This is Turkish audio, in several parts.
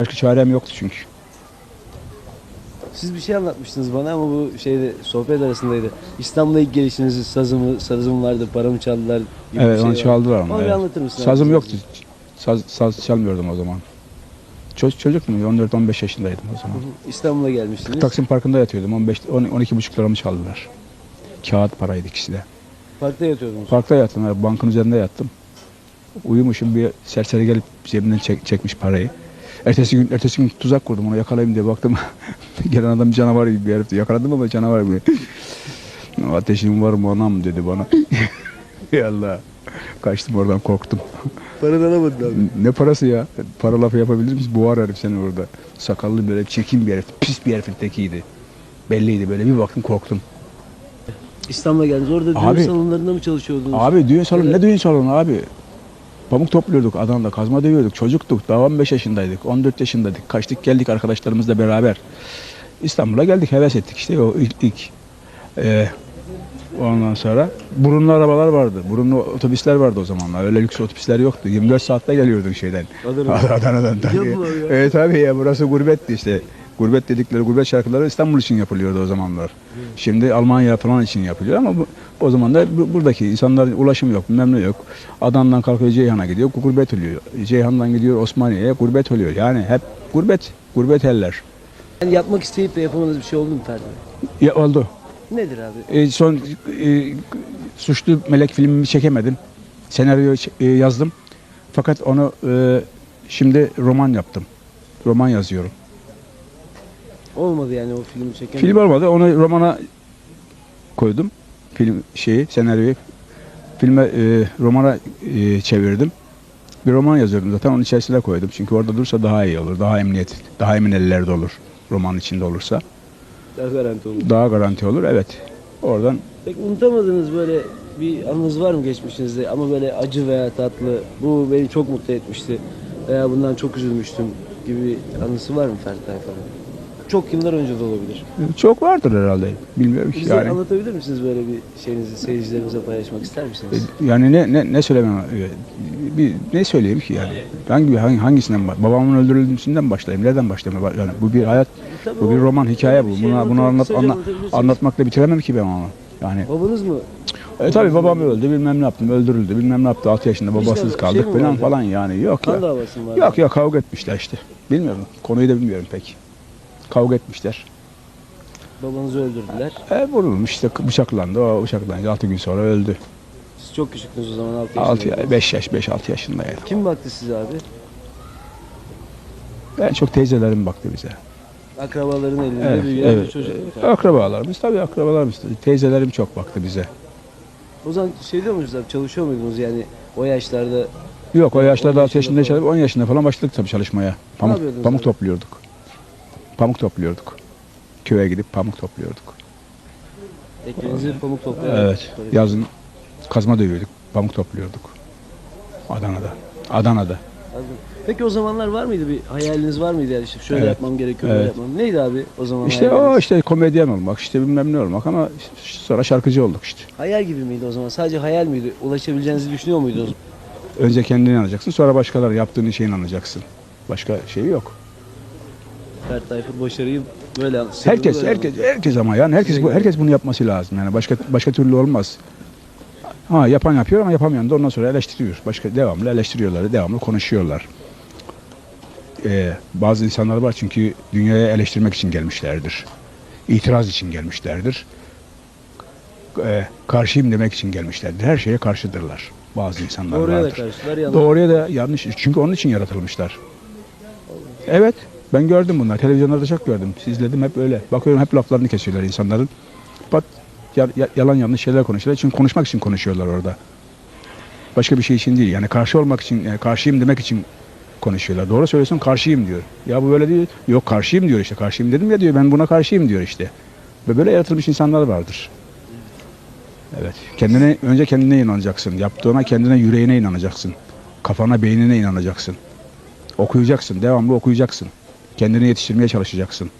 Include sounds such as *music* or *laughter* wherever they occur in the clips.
Başka çarem yoktu çünkü. Siz bir şey anlatmıştınız bana ama bu şeyde sohbet arasındaydı. İstanbul'a ilk gelişinizi sazımı, sazım vardı, paramı çaldılar gibi bir Evet şey onu çaldılar ama. Onu bir evet. anlatır mısın? Sazım yoktu. Saz, saz çalmıyordum o zaman. Çocuk, çocuktum 14-15 yaşındaydım o zaman. İstanbul'a gelmiştiniz. Taksim Parkı'nda yatıyordum. 15 10 12 buçuk liramı çaldılar. Kağıt paraydı ikisi de. Parkta yatıyordunuz. Parkta yattım. Bankın üzerinde yattım. Uyumuşum bir serseri gelip cebimden çek- çekmiş parayı. Ertesi gün ertesi gün tuzak kurdum onu yakalayayım diye baktım. *laughs* Gelen adam canavar gibi bir herifti. Yakaladım ama canavar gibi. *laughs* Ateşin var mı anam dedi bana. *laughs* Ya Allah. Kaçtım oradan korktum. Paradan alamadın abi. Ne parası ya? Para lafı yapabilir miyiz? Boğar herif seni orada. Sakallı böyle çirkin bir herif. Pis bir herifin tekiydi. Belliydi böyle. Bir baktım korktum. İstanbul'a geldiniz. Orada düğün Abi- salonlarında mı çalışıyordunuz? Abi düğün salonu ne düğün salonu abi? Pamuk topluyorduk Adana'da kazma dövüyorduk çocuktuk daha 15 yaşındaydık 14 yaşındaydık kaçtık geldik arkadaşlarımızla beraber İstanbul'a geldik heves ettik işte o ilk, ilk. Ee, ondan sonra burunlu arabalar vardı burunlu otobüsler vardı o zamanlar öyle lüks otobüsler yoktu 24 saatte geliyorduk şeyden Adana'dan. *laughs* Adana'dan tabii. Ya. Evet tabii ya burası gurbetti işte. Gurbet dedikleri gurbet şarkıları İstanbul için yapılıyordu o zamanlar. Şimdi Almanya falan için yapılıyor ama bu, o zaman da bu- buradaki insanların ulaşım yok, ne yok. Adana'dan kalkıyor Ceyhan'a gidiyor, gurbet oluyor. Ceyhan'dan gidiyor Osmaniye'ye, gurbet oluyor. Yani hep gurbet, gurbet eller. Yani yapmak isteyip de yapamadığınız bir şey oldu mu Ferdi? Ya oldu. Nedir abi? E, son e, Suçlu Melek filmimi çekemedim. Senaryo e, yazdım. Fakat onu e, şimdi roman yaptım. Roman yazıyorum. Olmadı yani o filmi çeken. Film olmadı. Onu romana koydum. Film şeyi, senaryoyu. Filme, e, romana e, çevirdim. Bir roman yazıyordum zaten onun içerisine koydum. Çünkü orada dursa daha iyi olur. Daha emniyet, daha emin ellerde olur. Roman içinde olursa. Daha garanti olur. Daha garanti olur. Evet. Oradan Peki unutamadığınız böyle bir anınız var mı geçmişinizde ama böyle acı veya tatlı bu beni çok mutlu etmişti veya bundan çok üzülmüştüm gibi anısı var mı Ferdi Tayfur'un? Çok yıllar önce de olabilir. çok vardır herhalde. Bilmiyorum ki Bize yani. anlatabilir misiniz böyle bir şeyinizi seyircilerimize paylaşmak ister misiniz? Yani ne ne ne söylemem e, bir ne söyleyeyim ki yani? Hangi hangi hangisinden ba- babamın öldürülmesinden başlayayım nereden başlayayım? Yani bu bir hayat Tabii bu bir roman hikaye bu. şey bunu anlat anla- anlatmakla bitiremem ki ben onu. Yani Babanız mı? e tabi babam öldü bilmem ne yaptım öldürüldü bilmem ne yaptı 6 yaşında babasız şey kaldık mi falan falan yani. Yok ya yok. ya kavga etmişler işte. Bilmiyorum konuyu da bilmiyorum pek kavga etmişler Babanızı öldürdüler. e vurulmuş işte bıçaklandı o bıçaklanınca 6 gün sonra öldü Siz çok küçüktünüz o zaman 6 6 yaşındaydınız. 5 yaş 5 6 yaşındaydım Kim baktı size abi? en çok teyzelerim baktı bize Akrabaların elinde Evet, büyüyen evet. bir çocuk. Akrabalarımız tabii akrabalarımız. Teyzelerim çok baktı bize. O zaman şey diyor musunuz abi çalışıyor muydunuz yani o yaşlarda Yok o yaşlarda 10 6 yaşında yaşında çalışıp 10 yaşında falan başladık tabii çalışmaya. Pamuk, yapıyordunuz pamuk abi? topluyorduk. Pamuk topluyorduk. Köye gidip pamuk topluyorduk. ekmeğinizi pamuk toplayarak Evet. Yazın kazma dövüyorduk. Pamuk topluyorduk. Adana'da. Adana'da. Anladım. Peki o zamanlar var mıydı bir hayaliniz var mıydı yani işte şöyle Evet. yapmam gerekiyor böyle Evet. yapmam. Neydi abi o zaman İşte hayaliniz? o işte komedyen olmak, işte bilmem ne olmak ama sonra şarkıcı olduk işte. Hayal gibi miydi o zaman? Sadece hayal miydi? Ulaşabileceğinizi düşünüyor muydunuz? Önce kendine inanacaksın, sonra başkaları yaptığın işe inanacaksın. Başka şey yok. Ferdi Tayfur başarıyı böyle Herkes, herkes, herkes ama yani herkes bu, herkes bunu yapması lazım. Yani başka başka türlü olmaz. Ha yapan yapıyor ama yapamayan da ondan sonra eleştiriyor. Başka devamlı eleştiriyorlar, devamlı konuşuyorlar. Ee, bazı insanlar var çünkü dünyaya eleştirmek için gelmişlerdir. İtiraz için gelmişlerdir. Ee, karşıyım demek için gelmişlerdir. Her şeye karşıdırlar. Bazı insanlar Doğruya da vardır. karşılar yanlış. Doğruya da yanlış. Çünkü onun için yaratılmışlar. Evet. Ben gördüm bunlar. Televizyonlarda çok gördüm. İzledim hep öyle. Bakıyorum hep laflarını kesiyorlar insanların. Pat ya- ya- yalan yanlış şeyler konuşuyorlar. Çünkü konuşmak için konuşuyorlar orada. Başka bir şey için değil. Yani karşı olmak için, yani karşıyım demek için konuşuyorlar. Doğru söylüyorsun karşıyım diyor. Ya bu böyle değil. Yok karşıyım diyor işte. Karşıyım dedim ya diyor. Ben buna karşıyım diyor işte. Ve böyle yaratılmış insanlar vardır. Evet. Kendine önce kendine inanacaksın. Yaptığına kendine yüreğine inanacaksın. Kafana, beynine inanacaksın. Okuyacaksın. Devamlı okuyacaksın. Kendini yetiştirmeye çalışacaksın.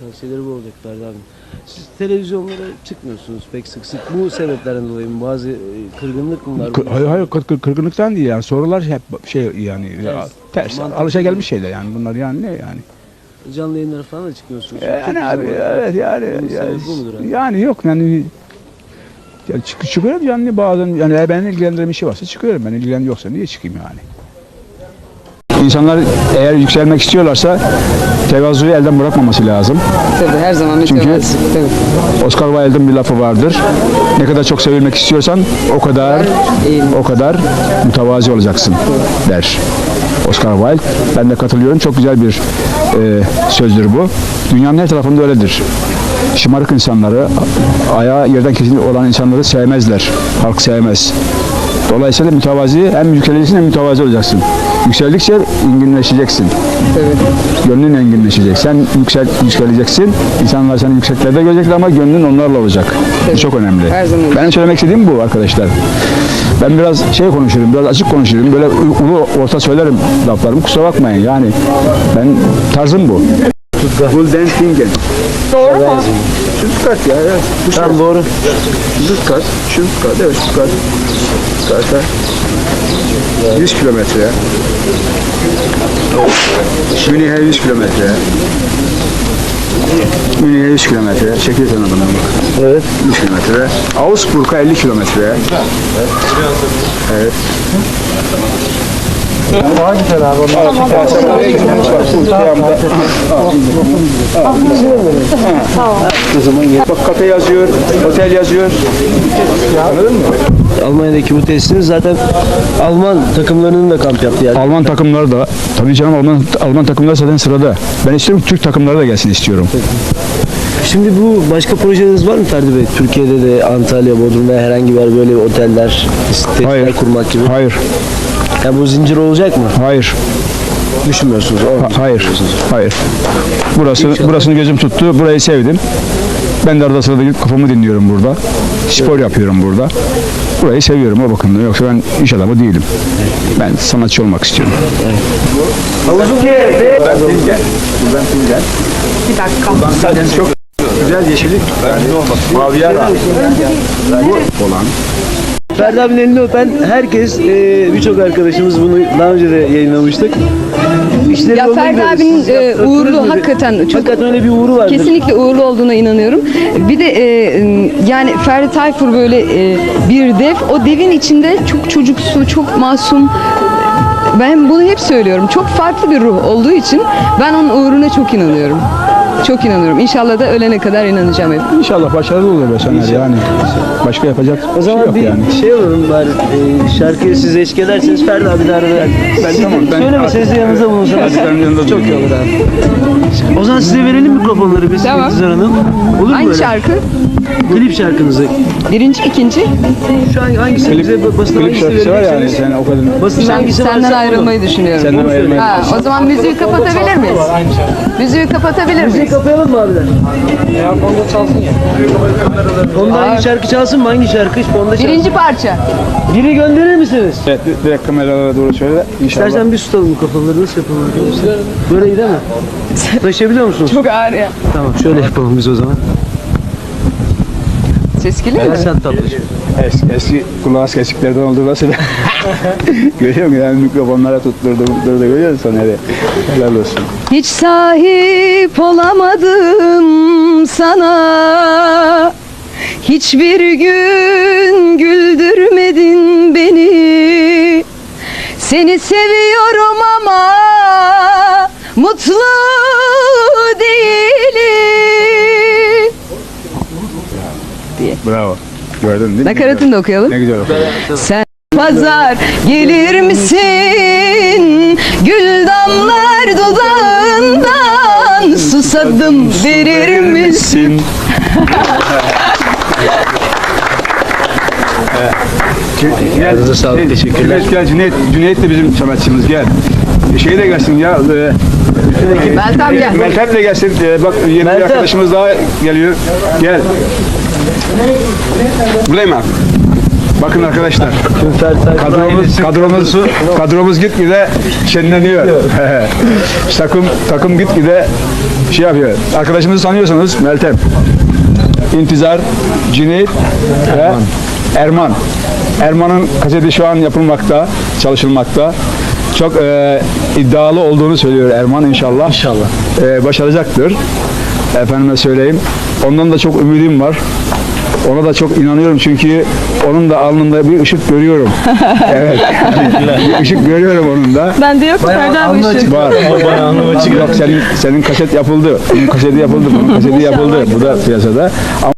Tavsiyeleri bu olacak Ferdi abi. Siz televizyonlara çıkmıyorsunuz pek sık sık. Bu sebeplerden dolayı mı? Bazı e, kırgınlık mı var? Kı- Hayır hayır kır- kır- kırgınlıktan değil yani sorular hep şey yani ya, ters Mantıklı. alışa gelmiş şeyler yani bunlar yani ne yani. Canlı yayınlara falan da çıkmıyorsunuz. Çok Yani güzel abi oluyor. evet yani Bunun yani, sebebi bu mudur abi? yani yok yani ya çık, çıkıyorum yani bazen yani eğer beni ilgilendiren bir şey varsa çıkıyorum ben ilgilen yoksa niye çıkayım yani. İnsanlar eğer yükselmek istiyorlarsa tevazuyu elden bırakmaması lazım. Tabii her zaman Çünkü- mütevazı. Tabii. Oscar Wilde'ın bir lafı vardır. Ne kadar çok sevilmek istiyorsan o kadar o kadar mütevazi olacaksın der. Oscar Wilde. Ben de katılıyorum. Çok güzel bir e, sözdür bu. Dünyanın her tarafında öyledir. Şımarık insanları, ayağı yerden kesilmiş olan insanları sevmezler. Halk sevmez. Dolayısıyla mütevazi hem yükseleceksin hem mütevazi olacaksın. Yükseldikçe enginleşeceksin. Gönlün enginleşecek. Sen yüksel, yükseleceksin. İnsanlar seni yükseklerde görecekler ama gönlün onlarla olacak. Bu çok önemli. Her zaman. Benim söylemek istediğim bu arkadaşlar. Ben biraz şey konuşurum, biraz açık konuşurum. Böyle ulu orta söylerim laflarımı. Kusura bakmayın yani. Ben tarzım bu. Guldenstingen. Doğru mu? Stuttgart ya. Evet. Tamam doğru. Stuttgart. Stuttgart. Evet Stuttgart. Stuttgart'a 100 kilometre. Münih'e 100 kilometre. Münih'e 100 kilometre. Çekil sen adına bak. Evet. 100 kilometre. Augsburg'a 50 kilometre. Evet. Daha güzel abi. Bak kafe yazıyor, otel yazıyor. Anladın mı? Almanya'daki bu tesisiniz zaten Alman takımlarının da kamp yaptı yani. Alman takımları da tabii canım Alman Alman takımları zaten sırada. Ben istiyorum Türk takımları da gelsin istiyorum. Şimdi bu başka projeleriniz var mı Ferdi Bey? Türkiye'de de Antalya, Bodrum'da herhangi bir böyle oteller, Hayır. kurmak gibi. Hayır, Ya bu zincir olacak mı? hayır, Düşünmüyorsunuz. ha- hayır, hayır. Burası burasını gözüm tuttu. Burayı sevdim. Ben de arada sırada gidip kafamı dinliyorum burada. Spor yapıyorum burada. Burayı seviyorum o bakımdan. Yoksa ben iş adamı değilim. Ben sanatçı olmak istiyorum. Ben Bilgen. Ben Bilgen. Bir dakika. Zaten çok güzel yeşillik. Mavi yara. Bu olan. Ferdi abinin elini öpen herkes, e, birçok arkadaşımız bunu daha önce de yayınlamıştık. İşleri Ya Ferdi abinin e, uğurlu hakikaten çok Hakikaten öyle bir uğuru vardır. kesinlikle uğurlu olduğuna inanıyorum. Bir de e, yani Ferdi Tayfur böyle e, bir dev. O devin içinde çok çocuksu, çok masum. Ben bunu hep söylüyorum. Çok farklı bir ruh olduğu için ben onun uğruna çok inanıyorum. Çok inanıyorum. İnşallah da ölene kadar inanacağım hep. İnşallah başarılı olur be Soner yani. Başka yapacak O bir şey zaman yok bir yani. şey alalım bari. E, şarkıyı siz eşlik ederseniz Ferdi abi de arada. Ben Siz tamam, ben- Söylemeseniz de yanınızda bulunsanız. Hadi ben yanında Çok iyi olur abi. O zaman size verelim mikrofonları biz Tamam. Gülizar Hanım. Olur mu Hangi böyle? şarkı? Klip şarkınızı. Birinci, ikinci. Şu an hangisi bize basın Klip hangisi şarkısı var yani sen o kadın. Basın Ben hangisi senden varsa ayrılmayı düşünüyorum. Senden ayrılmayı Ha, o zaman müziği kapatabilir miyiz? Müziği kapatabilir Müziği kapayalım mı abiler? Ya fonda çalsın ya. Fonda hangi şarkı çalsın mı? Hangi şarkı? Fonda çalsın. Birinci parça. Biri gönderir misiniz? Evet, direkt kameralara doğru söyle. İnşallah. İstersen bir tutalım mikrofonları nasıl yapalım? Böyle iyi değil mi? Taşıyabiliyor musunuz? Çok ağır ya. Tamam şöyle yapalım biz o zaman. Ses geliyor mu? Esat tatlışım. Eski, eski kulağız kesiklerden oldu nasıl? *laughs* Görüyor musun yani mikrofonlara tutturdum, tutturdu görüyor musun Soner'i? Helal olsun. Hiç sahip olamadım sana Hiçbir gün güldürmedin beni Seni seviyorum ama mutlu değilim Bravo. Gördün değil mi? Nakaratını da okuyalım. Ne güzel. Sen pazar gelir misin? Gül damlar dudağından susadım verir misin? Ağzınıza sağlık, teşekkürler. Cüneyt gel, Cüneyt, Cüneyt de bizim sanatçımız gel. Şey de gelsin ya. E, Meltem gel. Meltem de gelsin. E, bak yeni bir arkadaşımız daha geliyor. Gel. Buradayım abi. Bakın arkadaşlar. Kadromuz, kadromuz, kadromuz gitgide şenleniyor. *laughs* takım, takım gitgide şey yapıyor. Arkadaşımızı sanıyorsanız Meltem. İntizar, Cüneyt ve Erman. Erman'ın kaseti şu an yapılmakta, çalışılmakta. Çok e, iddialı olduğunu söylüyor Erman inşallah. İnşallah. E, başaracaktır. Efendime söyleyeyim. Ondan da çok ümidim var. Ona da çok inanıyorum çünkü onun da alnında bir ışık görüyorum. *laughs* evet. bir ışık görüyorum onun da. Bende yok Bayağı alnı açık. Var. Bayağı alnı açık. Yok senin senin kaset yapıldı. Bunun kaseti yapıldı. Bunun kaseti yapıldı. Bu da piyasada. Ama